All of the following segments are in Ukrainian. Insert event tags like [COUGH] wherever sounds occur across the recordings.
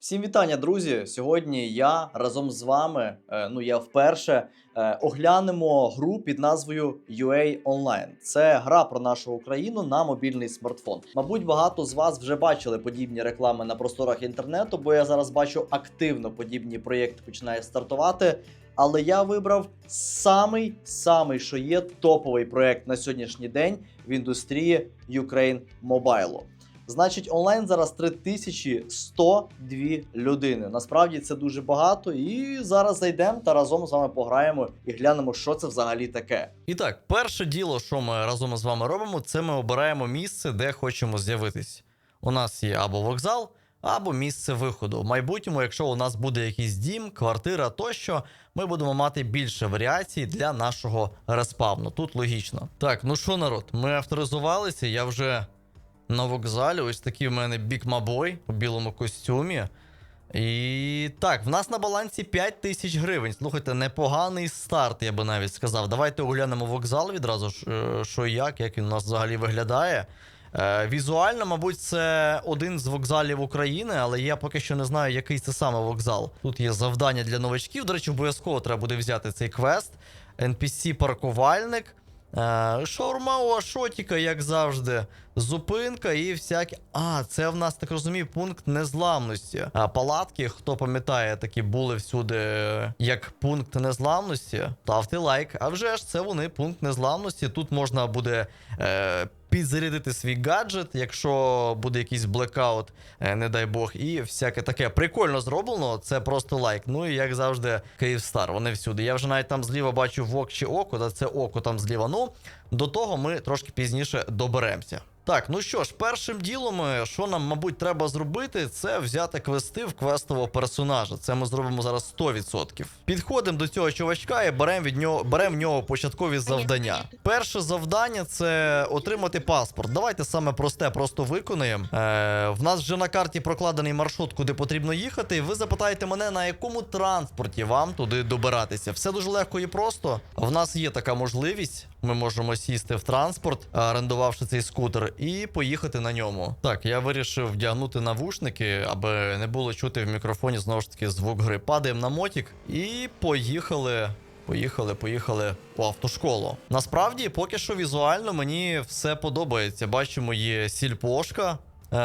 Всім вітання, друзі! Сьогодні я разом з вами, е, ну я вперше е, оглянемо гру під назвою UA Online. Це гра про нашу Україну на мобільний смартфон. Мабуть, багато з вас вже бачили подібні реклами на просторах інтернету, бо я зараз бачу активно подібні проєкти починають стартувати. Але я вибрав самий самий, що є топовий проєкт на сьогоднішній день в індустрії Ukraine Mobile. Значить, онлайн зараз 3102 людини. Насправді це дуже багато. І зараз зайдемо та разом з вами пограємо і глянемо, що це взагалі таке. І так, перше діло, що ми разом з вами робимо, це ми обираємо місце, де хочемо з'явитись. У нас є або вокзал, або місце виходу. В майбутньому, якщо у нас буде якийсь дім, квартира тощо, ми будемо мати більше варіацій для нашого респавну. Тут логічно. Так, ну що, народ, ми авторизувалися, я вже на вокзалі. Ось такий в мене бікмабой у білому костюмі. І так, в нас на балансі 5 тисяч гривень. Слухайте, непоганий старт, я би навіть сказав. Давайте оглянемо вокзал відразу, е, що і як, як він у нас взагалі виглядає. Е, візуально, мабуть, це один з вокзалів України, але я поки що не знаю, який це саме вокзал. Тут є завдання для новачків. До речі, обов'язково треба буде взяти цей квест. NPC-паркувальник. Е, шаурма у Ашотіка, як завжди. Зупинка і всякі. А, це в нас, так розумію, пункт незламності. А палатки, хто пам'ятає, такі були всюди е, як пункт незламності. Ставте лайк. А вже ж це вони, пункт незламності. Тут можна буде. Е, Підзарядити свій гаджет, якщо буде якийсь блекаут, е, не дай Бог, і всяке таке. Прикольно зроблено, це просто лайк. Ну і як завжди, Київстар, вони всюди. Я вже навіть там зліва бачу вок чи око, та це око там зліва. Ну, до того ми трошки пізніше доберемося. Так, ну що ж, першим ділом, е, що нам, мабуть, треба зробити, це взяти квести в квестового персонажа. Це ми зробимо зараз 100%. Підходимо до цього чувачка і беремо від нього беремо в нього початкові завдання. Перше завдання це отримати паспорт. Давайте саме просте, просто виконаємо. Е, в нас вже на карті прокладений маршрут, куди потрібно їхати. І ви запитаєте мене, на якому транспорті вам туди добиратися. Все дуже легко і просто. В нас є така можливість. Ми можемо сісти в транспорт, орендувавши цей скутер, і поїхати на ньому. Так, я вирішив вдягнути навушники, аби не було чути в мікрофоні знову ж таки звук гри. Падаємо на мотік і поїхали. Поїхали, поїхали у автошколу. Насправді, поки що візуально мені все подобається. Бачимо, є сільпошка. Е,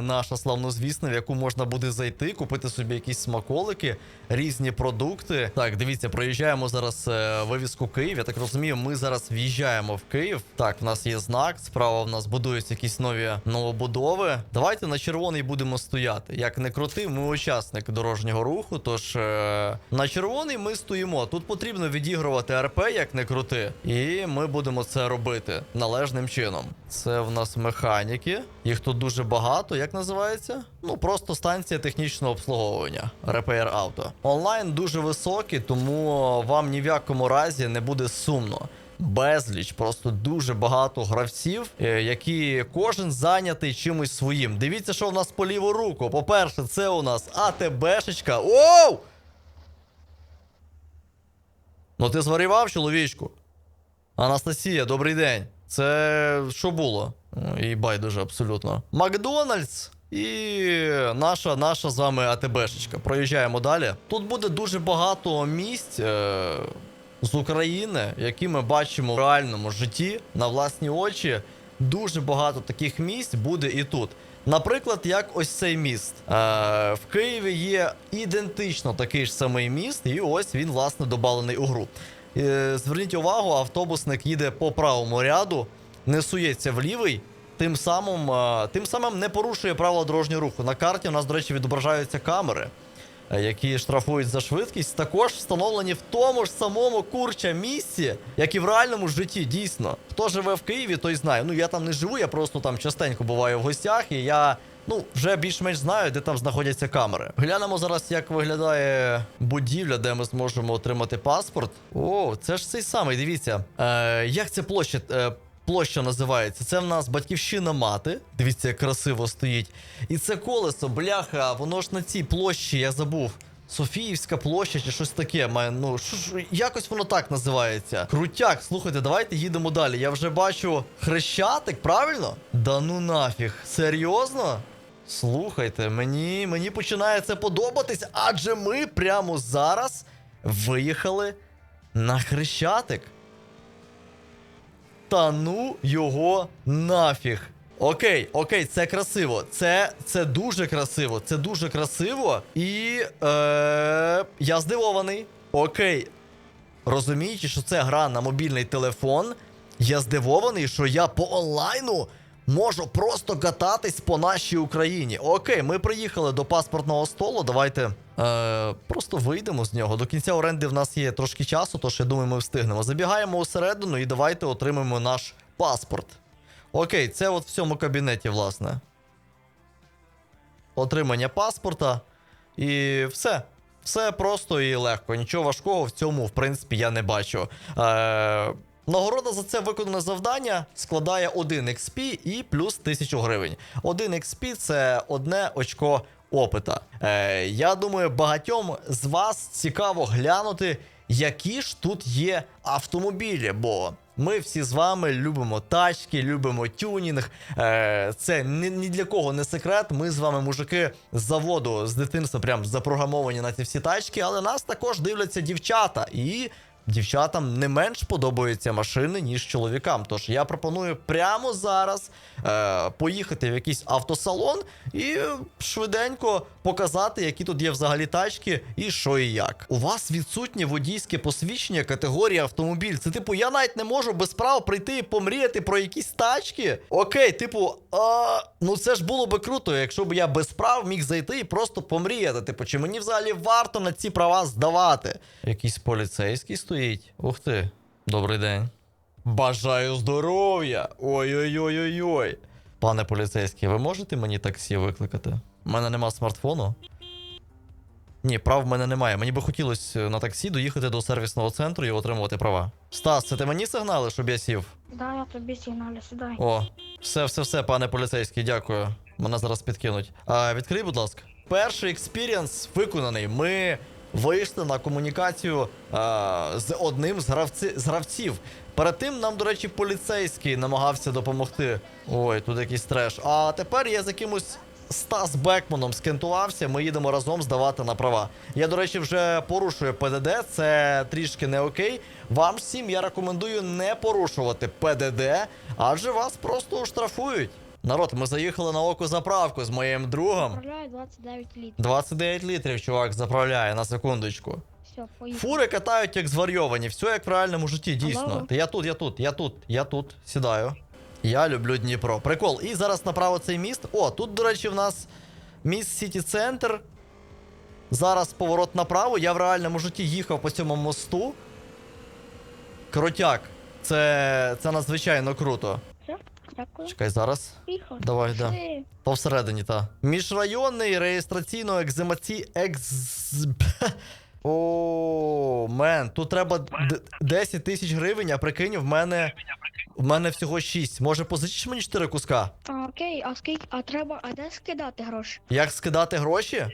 наша славнозвісна, в яку можна буде зайти, купити собі якісь смаколики, різні продукти. Так, дивіться, проїжджаємо зараз е, вивіску Київ. Я так розумію, ми зараз в'їжджаємо в Київ. Так, в нас є знак. Справа в нас будуються якісь нові новобудови. Давайте на червоний будемо стояти. Як не крути, ми учасник дорожнього руху. Тож е, на червоний ми стоїмо. Тут потрібно відігрувати РП, як не крути, і ми будемо це робити належним чином. Це в нас механіки. Їх тут дуже багато. Як називається? Ну просто станція технічного обслуговування. Repair Auto. Онлайн дуже високий, тому вам ні в якому разі не буде сумно. Безліч, просто дуже багато гравців, е, які кожен зайнятий чимось своїм. Дивіться, що в нас по ліву руку. По-перше, це у нас АТБшечка. Оу! Ну ти зварював, чоловічку? Анастасія, добрий день. Це що було? І байдуже абсолютно. Макдональдс і наша наша з вами АТБшечка. Проїжджаємо далі. Тут буде дуже багато місць е- з України, які ми бачимо в реальному житті на власні очі. Дуже багато таких місць буде і тут. Наприклад, як ось цей міст. Е, в Києві є ідентично такий ж самий міст, і ось він, власне, добавлений у гру. Е, Зверніть увагу, автобусник їде по правому ряду, не сується в лівий, тим самим, тим самим не порушує правила дорожнього руху. На карті у нас, до речі, відображаються камери, е, які штрафують за швидкість, також встановлені в тому ж самому курча місці, як і в реальному житті, дійсно. Хто живе в Києві, той знає. Ну я там не живу, я просто там частенько буваю в гостях, і я. Ну, вже більш-менш знаю, де там знаходяться камери. Глянемо зараз, як виглядає будівля, де ми зможемо отримати паспорт. О, це ж цей самий, дивіться. Е, як це площа? Е, Площа називається. Це в нас батьківщина мати. Дивіться, як красиво стоїть. І це колесо, бляха, воно ж на цій площі, я забув. Софіївська площа чи щось таке. Має, ну, що ж, якось воно так називається. Крутяк, слухайте, давайте їдемо далі. Я вже бачу хрещатик, правильно? Да ну нафіг. Серйозно? Слухайте, мені, мені починає це подобатись, адже ми прямо зараз виїхали на хрещатик. Та ну його нафіг. Окей, окей, це красиво. Це, це дуже красиво. Це дуже красиво. І е, я здивований. Окей. Розуміючи, що це гра на мобільний телефон, я здивований, що я по онлайну можу просто кататись по нашій Україні. Окей, ми приїхали до паспортного столу. Давайте е, просто вийдемо з нього. До кінця оренди в нас є трошки часу, тож я думаю, ми встигнемо. Забігаємо усередину і давайте отримаємо наш паспорт. Окей, це от в цьому кабінеті, власне. Отримання паспорта. І все. Все просто і легко. Нічого важкого в цьому, в принципі, я не бачу. Е, Нагорода за це виконане завдання складає 1 XP і плюс 1000 гривень. 1 XP це одне очко опита. Е, я думаю, багатьом з вас цікаво глянути, які ж тут є автомобілі, бо ми всі з вами любимо тачки, любимо тюнінг. Е, це ні, ні для кого не секрет. Ми з вами, мужики, з заводу з дитинства прям запрограмовані на ці всі тачки, але нас також дивляться дівчата. І дівчатам не менш подобаються машини, ніж чоловікам. Тож я пропоную прямо зараз е, поїхати в якийсь автосалон і швиденько показати, які тут є взагалі тачки і що і як. У вас відсутнє водійське посвідчення категорії автомобіль. Це типу, я навіть не можу без прав прийти і помріяти про якісь тачки. Окей, типу, а, ну це ж було би круто, якщо б я без прав міг зайти і просто помріяти. Типу, чи мені взагалі варто на ці права здавати? Якийсь поліцейський стоїть. Ух ти, добрий день. Бажаю здоров'я! Ой-ой-ой-ой-ой. Пане поліцейський, ви можете мені таксі викликати? У мене нема смартфону. Ні, прав в мене немає. Мені би хотілося на таксі доїхати до сервісного центру і отримувати права. Стас, це ти мені сигнали, щоб я сів? Да, я тобі сигналю сідай. О, все, все, все, пане поліцейський, дякую. Мене зараз підкинуть. А, відкрий, будь ласка. Перший експірієнс виконаний. Ми вийшли на комунікацію а, з одним з, гравці, з гравців. Перед тим нам, до речі, поліцейський намагався допомогти. Ой, тут якийсь треш. А тепер я з якимось Стас Бекманом скентувався. Ми їдемо разом здавати на права. Я, до речі, вже порушую ПДД. Це трішки не окей. Вам всім я рекомендую не порушувати ПДД, адже вас просто оштрафують. Народ, ми заїхали на око заправку з моїм другом. Управляю 29 літрів. 29 літрів, чувак, заправляє на секундочку. Все, поїхали. Фури катають як зварйовані, все як в реальному житті, дійсно. Алло. Та я тут, я тут, я тут, я тут, сідаю. Я люблю Дніпро. Прикол. І зараз направо цей міст. О, тут, до речі, в нас міст Сіті Центр. Зараз поворот направо. Я в реальному житті їхав по цьому мосту. Крутяк. Це, це надзвичайно круто. Дякую. Чекай, зараз. Поїхали. Давай, да. Пішли. По всередині, та. Міжрайонний реєстраційно екземаці екз. [LAUGHS] О, мен, тут треба 10 тисяч гривень, а прикинь, в мене. В мене всього 6. Може позичиш мені 4 куска? А, окей, а скільки, а треба, а де скидати гроші? Як скидати гроші?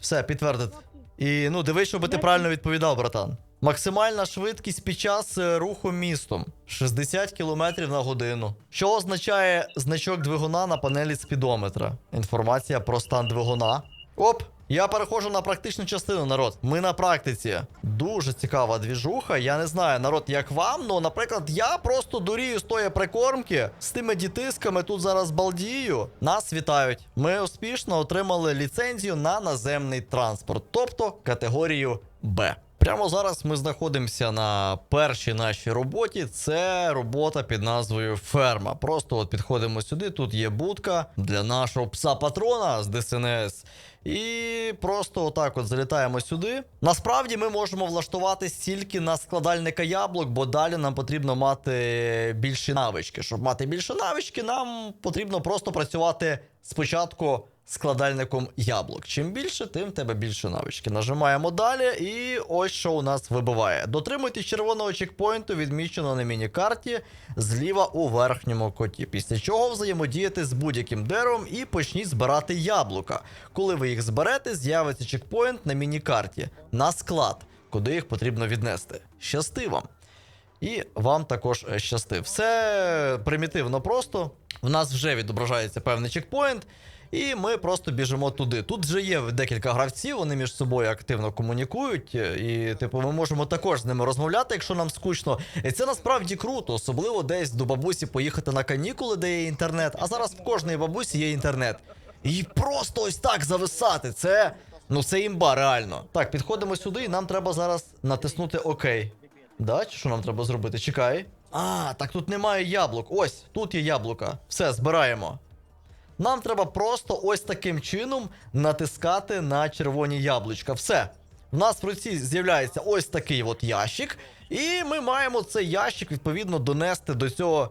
Все, підтвердити. І ну дивись, щоб ти правильно відповідав, братан. Максимальна швидкість під час е, руху містом 60 км на годину. Що означає значок двигуна на панелі спідометра? Інформація про стан двигуна. Оп! Я переходжу на практичну частину, народ. Ми на практиці. Дуже цікава двіжуха. Я не знаю, народ, як вам. Ну, наприклад, я просто дурію з тої прикормки з тими дітисками тут зараз балдію. Нас вітають. Ми успішно отримали ліцензію на наземний транспорт, тобто категорію Б. Прямо зараз ми знаходимося на першій нашій роботі. Це робота під назвою Ферма. Просто от підходимо сюди. Тут є будка для нашого пса патрона з ДСНС. І просто отак от залітаємо сюди. Насправді ми можемо влаштуватись тільки на складальника яблук, бо далі нам потрібно мати більші навички. Щоб мати більше навички, нам потрібно просто працювати спочатку складальником яблук. Чим більше, тим в тебе більше навички. Нажимаємо далі, і ось що у нас вибиває. Дотримуйтесь червоного чекпоінту, відміченого на міні-карті зліва у верхньому коті. Після чого взаємодіяти з будь-яким деревом і почніть збирати яблука. Коли ви їх зберете, з'явиться чекпоінт на міні-карті на склад, куди їх потрібно віднести. Щасти вам! І вам також е, щасти. Все примітивно просто. В нас вже відображається певний чекпоінт. І ми просто біжимо туди. Тут вже є декілька гравців, вони між собою активно комунікують, е, і типу ми можемо також з ними розмовляти, якщо нам скучно. І це насправді круто, особливо десь до бабусі поїхати на канікули, де є інтернет. А зараз в кожної бабусі є інтернет. І просто ось так зависати. Це ну це імба, реально. Так, підходимо сюди, і нам треба зараз натиснути ОК. Да, чи що нам треба зробити? Чекай. А, так тут немає яблук. Ось, тут є яблука. Все, збираємо. Нам треба просто ось таким чином натискати на червоні яблучка. Все. В нас в руці з'являється ось такий от ящик, і ми маємо цей ящик відповідно донести до цього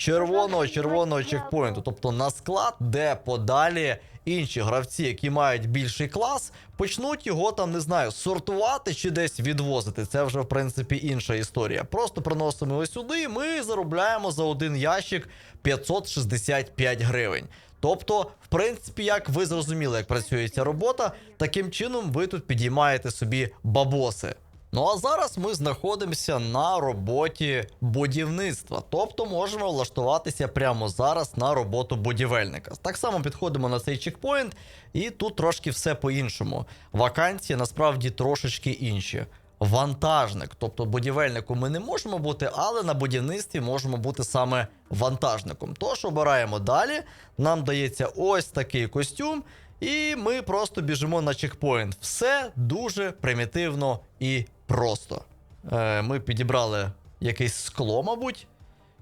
червоного червоного чекпоінту, тобто на склад, де подалі інші гравці, які мають більший клас, почнуть його там, не знаю, сортувати чи десь відвозити. Це вже в принципі інша історія. Просто приносимо його сюди, і ми заробляємо за один ящик 565 гривень. Тобто, в принципі, як ви зрозуміли, як працює ця робота, таким чином ви тут підіймаєте собі бабоси. Ну а зараз ми знаходимося на роботі будівництва, тобто можемо влаштуватися прямо зараз на роботу будівельника. Так само підходимо на цей чекпоінт, і тут трошки все по-іншому. Вакансії насправді трошечки інші. Вантажник, тобто будівельником ми не можемо бути, але на будівництві можемо бути саме вантажником. Тож обираємо далі. Нам дається ось такий костюм, і ми просто біжимо на чекпоінт. Все дуже примітивно і просто. Е, ми підібрали якесь скло, мабуть.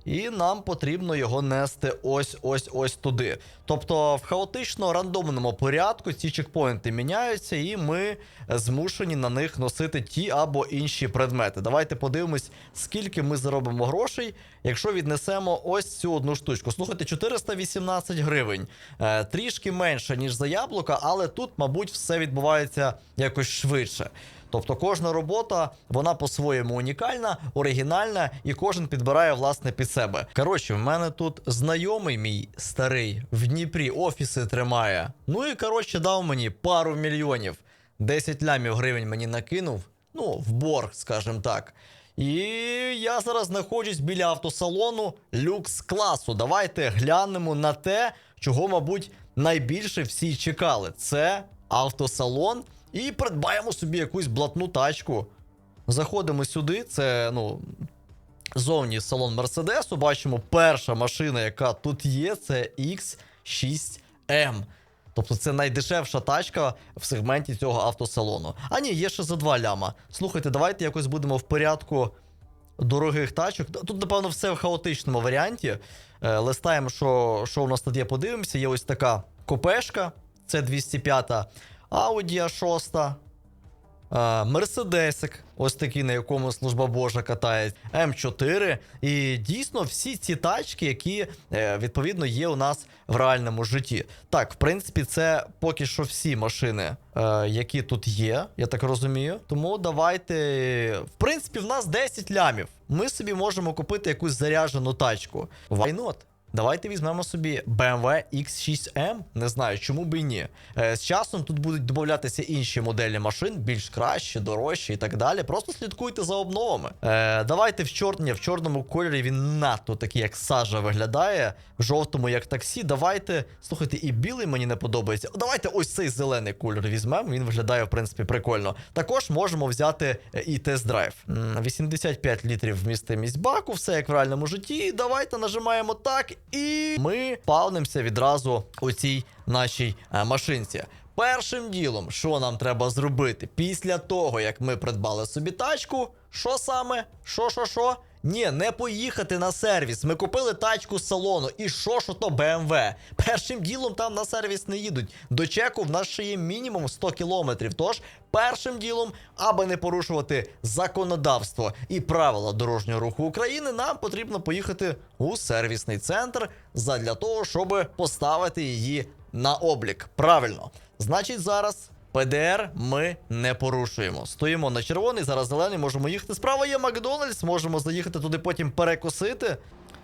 І нам потрібно його нести ось ось ось туди. Тобто в хаотично рандомному порядку ці чекпоінти міняються, і ми змушені на них носити ті або інші предмети. Давайте подивимось, скільки ми заробимо грошей, якщо віднесемо ось цю одну штучку. Слухайте, 418 гривень. Е, трішки менше, ніж за яблука, але тут, мабуть, все відбувається якось швидше. Тобто кожна робота, вона по-своєму унікальна, оригінальна, і кожен підбирає власне під себе. Коротше, в мене тут знайомий мій старий в Дніпрі офіси тримає. Ну і коротше дав мені пару мільйонів. 10 лямів гривень мені накинув. Ну, в борг, скажімо так. І я зараз знаходжусь біля автосалону люкс класу. Давайте глянемо на те, чого, мабуть, найбільше всі чекали. Це автосалон. І придбаємо собі якусь блатну тачку. Заходимо сюди. Це, ну, зовні салон Мерседесу. Бачимо, перша машина, яка тут є, це X6M. Тобто це найдешевша тачка в сегменті цього автосалону. А ні, є ще за 2 ляма. Слухайте, давайте якось будемо в порядку дорогих тачок. Тут, напевно, все в хаотичному варіанті. Е, листаємо, що, що у нас тут є, подивимося. Є ось така копешка, це 205 Audi A6, е, Мерседесик, ось такий, на якому служба Божа катає, М4. І дійсно всі ці тачки, які е, відповідно є у нас в реальному житті. Так, в принципі, це поки що всі машини, е, які тут є, я так розумію. Тому давайте. В принципі, в нас 10 лямів. Ми собі можемо купити якусь заряджену тачку. Why not? Давайте візьмемо собі BMW X6M. Не знаю, чому би і ні. Е, з часом тут будуть додатися інші моделі машин, більш кращі, дорожчі і так далі. Просто слідкуйте за обновами. Е, давайте в чорні, в чорному кольорі він надто такий, як сажа виглядає, в жовтому, як таксі. Давайте. Слухайте, і білий мені не подобається. Давайте ось цей зелений кольор візьмемо. Він виглядає, в принципі, прикольно. Також можемо взяти е, і тест-драйв. 85 літрів вмістимість баку, все як в реальному житті. Давайте нажимаємо так, і ми павнимося відразу у цій нашій е, машинці. Першим ділом, що нам треба зробити після того, як ми придбали собі тачку, що саме? Що, що, що? Ні, не поїхати на сервіс. Ми купили тачку з салону. І що, що то BMW? Першим ділом там на сервіс не їдуть. До чеку в нас ще є мінімум 100 кілометрів. Тож, першим ділом, аби не порушувати законодавство і правила дорожнього руху України, нам потрібно поїхати у сервісний центр задля того, щоб поставити її на облік. Правильно. Значить, зараз. ПДР ми не порушуємо. Стоїмо на червоний, зараз зелений, можемо їхати. Справа є Макдональдс, можемо заїхати туди, потім перекусити.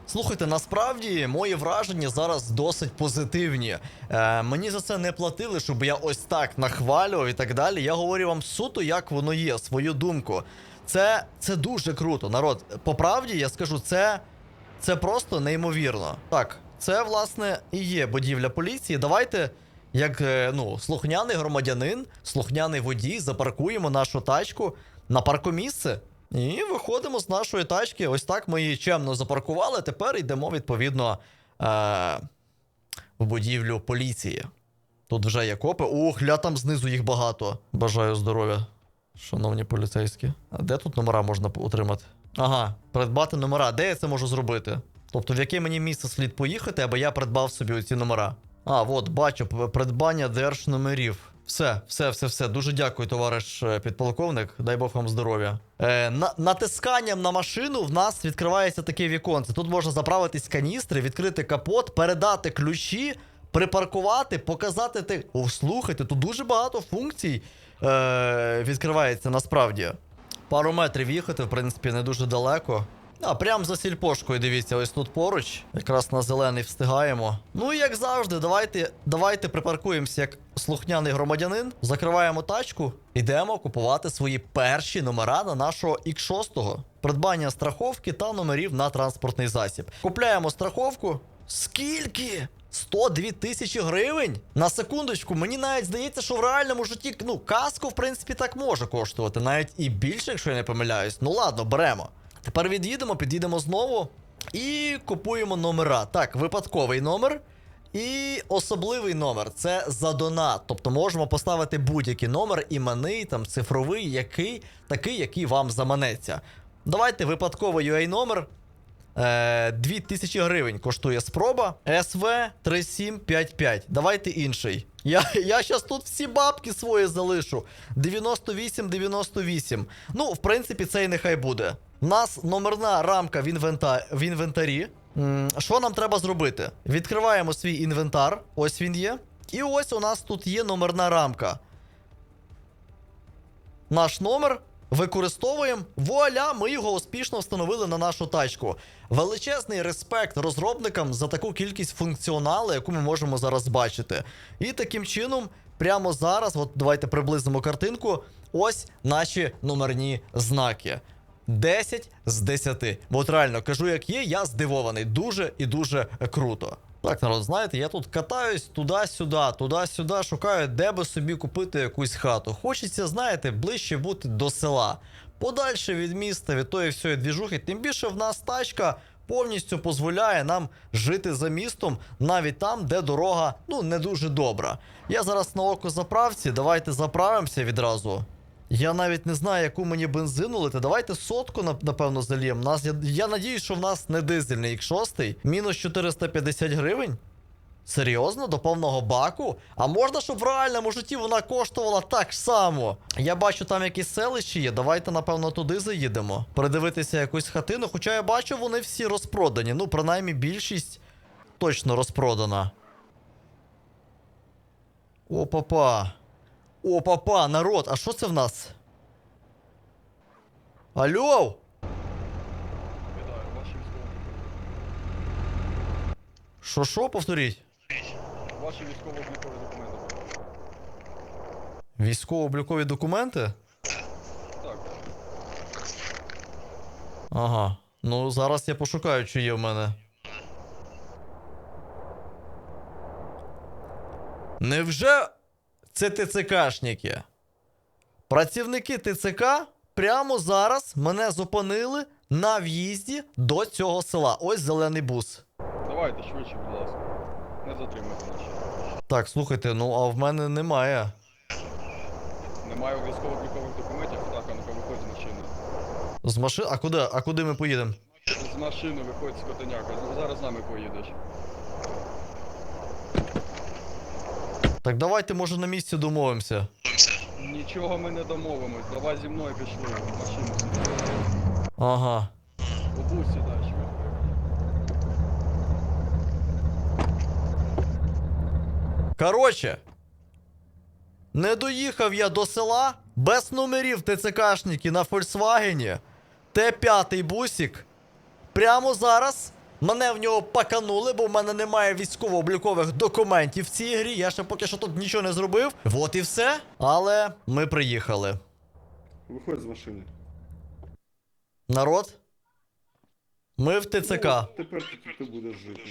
Слухайте, насправді мої враження зараз досить позитивні. Е, мені за це не платили, щоб я ось так нахвалював і так далі. Я говорю вам суто, як воно є, свою думку. Це, це дуже круто, народ. По правді я скажу, це, це просто неймовірно. Так, це, власне, і є будівля поліції. Давайте, як е, ну, слухняний громадянин, слухняний водій, запаркуємо нашу тачку на паркомісце. І виходимо з нашої тачки. Ось так ми її чемно запаркували. Тепер йдемо, відповідно, е- в будівлю поліції. Тут вже є копи. Ох, ля там знизу їх багато. Бажаю здоров'я, шановні поліцейські. А де тут номера можна отримати? Ага, придбати номера. Де я це можу зробити? Тобто, в яке мені місце слід поїхати, аби я придбав собі оці номера. А, от, бачу, придбання держномерів. Все, все, все, все. Дуже дякую, товариш е, підполковник. Дай Бог вам здоров'я. Е, на, натисканням на машину в нас відкривається таке віконце. Тут можна заправитись каністри, відкрити капот, передати ключі, припаркувати, показати те. О, слухайте, тут дуже багато функцій е, відкривається насправді. Пару метрів їхати, в принципі, не дуже далеко. А, прям за сільпошкою, дивіться, ось тут поруч. Якраз на зелений встигаємо. Ну і як завжди, давайте, давайте припаркуємося як слухняний громадянин, закриваємо тачку, йдемо купувати свої перші номера на нашого X6. Придбання страховки та номерів на транспортний засіб. Купляємо страховку. Скільки? 102 тисячі гривень? На секундочку, мені навіть здається, що в реальному житті, ну, каску, в принципі, так може коштувати. Навіть і більше, якщо я не помиляюсь. Ну ладно, беремо. Тепер від'їдемо, під'їдемо знову і купуємо номера. Так, випадковий номер. І особливий номер це за донат. Тобто можемо поставити будь-який номер, іменний, там, цифровий, який, такий, який вам заманеться. Давайте випадковий UA номер. Е, 2000 гривень коштує спроба. СВ 3755. Давайте інший. Я, я щас тут всі бабки свої залишу. 98-98. Ну, в принципі, це і нехай буде. У нас номерна рамка в, інвента... в інвентарі. Що нам треба зробити? Відкриваємо свій інвентар. Ось він є. І ось у нас тут є номерна рамка. Наш номер використовуємо. Вуаля, ми його успішно встановили на нашу тачку. Величезний респект розробникам за таку кількість функціоналу, яку ми можемо зараз бачити. І таким чином, прямо зараз, от давайте приблизимо картинку. Ось наші номерні знаки. 10 з 10. От реально кажу, як є, я здивований. Дуже і дуже круто. Так, народ, знаєте, я тут катаюсь туди-сюди, туди-сюди, шукаю, де би собі купити якусь хату. Хочеться, знаєте, ближче бути до села. Подальше від міста, від тої всієї двіжухи. Тим більше в нас тачка повністю дозволяє нам жити за містом, навіть там, де дорога ну не дуже добра. Я зараз на око заправці, давайте заправимося відразу. Я навіть не знаю, яку мені бензину лити. Давайте сотку, напевно, зальємо. Нас, я, я надіюсь, що в нас не дизельний X6. Мінус 450 гривень. Серйозно, до повного баку? А можна, щоб в реальному житті вона коштувала так само? Я бачу, там якісь селище є. Давайте, напевно, туди заїдемо. Передивитися якусь хатину. Хоча я бачу, вони всі розпродані. Ну, принаймні, більшість точно розпродана. О, папа. О, папа, народ, а що це в нас? Алло? Що що, повторіть? Ваші військово-облікові документи. Військово-облікові документи? Так, Ага. Ну, зараз я пошукаю, чи є в мене. Невже це ТЦКшники? Працівники ТЦК прямо зараз мене зупинили на в'їзді до цього села. Ось зелений бус. давайте швидше, будь ласка. Не затримуйте наші. Так, слухайте, ну а в мене немає. Немає військово-облікових документів, так, а ну-ка виходь з машини. З машин. А куди? А куди ми поїдемо? З машини виходь з котеняка. Зараз з нами поїдеш. Так давайте, може, на місці домовимося. Нічого ми не домовимось. Давай зі мною пішли. В машину сідай. Ага. У бус сідай швидко. Короче, не доїхав я до села без номерів ТЦКшники на Фольксвагені. Т5 бусик. Прямо зараз мене в нього паканули, бо в мене немає військово-облікових документів в цій грі. Я ще поки що тут нічого не зробив. Вот і все. Але ми приїхали. Виходь з машини. Народ. Ми в ТЦК. Тепер ти, ти будеш жити.